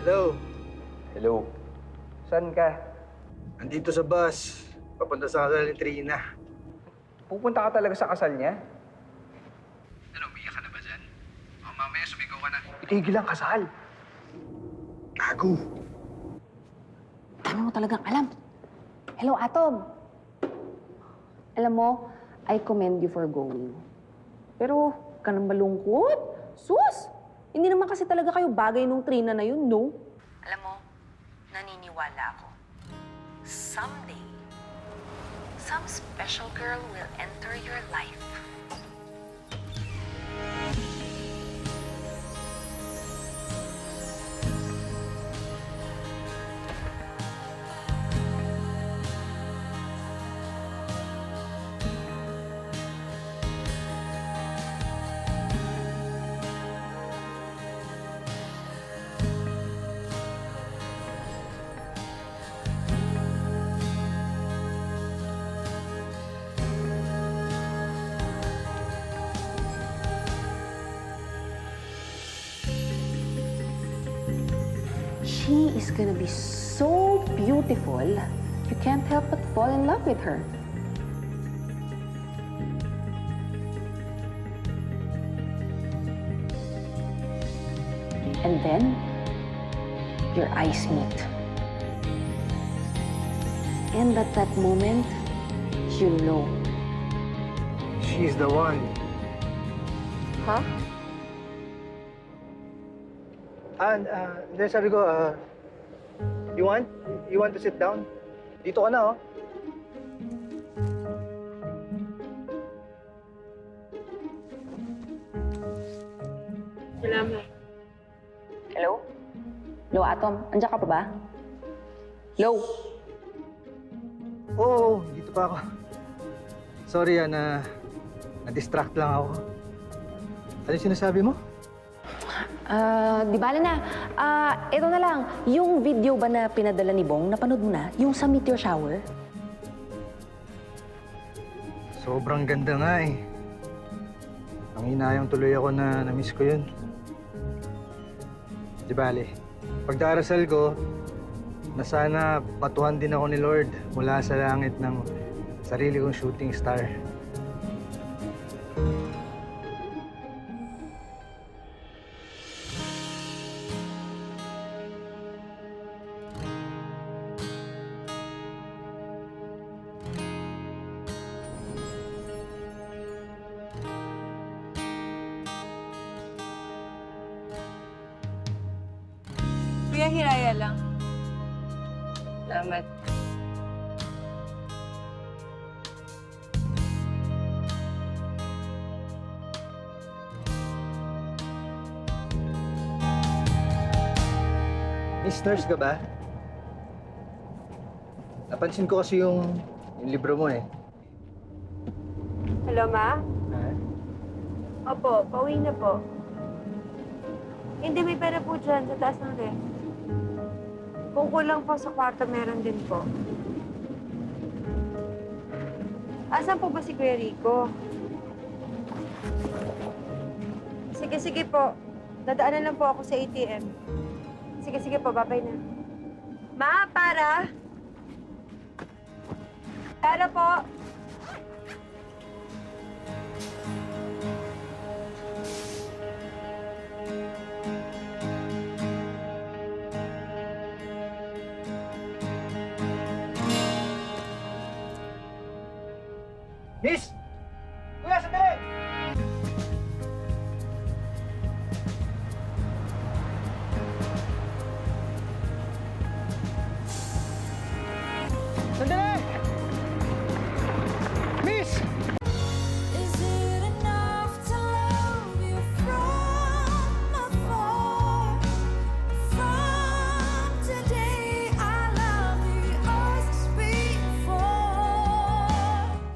Hello. Hello. Saan ka? Andito sa bus. Papunta sa kasal ni Trina. Pupunta ka talaga sa kasal niya? Ano, umiyak ka na ba dyan? O, mamaya sumigaw ka na. Itigil ang kasal. Gago. Dami mo talagang alam. Hello, Atom. Alam mo, I commend you for going. Pero, ka nang malungkot? Sus! Hindi naman kasi talaga kayo bagay nung Trina na yun, no? Alam mo, naniniwala ako. Someday, some special girl will enter your life. She is gonna be so beautiful, you can't help but fall in love with her. And then, your eyes meet. And at that moment, you know. She's the one. Huh? And, uh, then sabi ko, uh, you want? You want to sit down? Dito ka na, oh. Hello? Hello, Atom. Andiyan ka pa ba? Hello? Oo, dito pa ako. Sorry, ah, na... Na-distract lang ako. Ano yung sinasabi mo? Ah, di bala na. Ah, ito na lang. Yung video ba na pinadala ni Bong, napanood mo na? Yung sa meteor shower? Sobrang ganda nga eh. Ang inayang tuloy ako na na-miss ko yun. Di bale, pagdarasal ko, na sana patuhan din ako ni Lord mula sa langit ng sarili kong shooting star. Kuya Hiraya lang. Salamat. Miss Nurse ka ba? Napansin ko kasi yung, yung libro mo eh. Hello, Ma? Ha? Opo, pauwi na po. Hindi, may pera po dyan sa taas ng ref. Kung kulang po sa kwarto, meron din po. Asan po ba si Kuya Rico? Sige, sige po. Dadaanan lang po ako sa ATM. Sige, sige po. Babay na. Ma, para! Para po! Miss! Kuya, sandali! Sandali! Miss!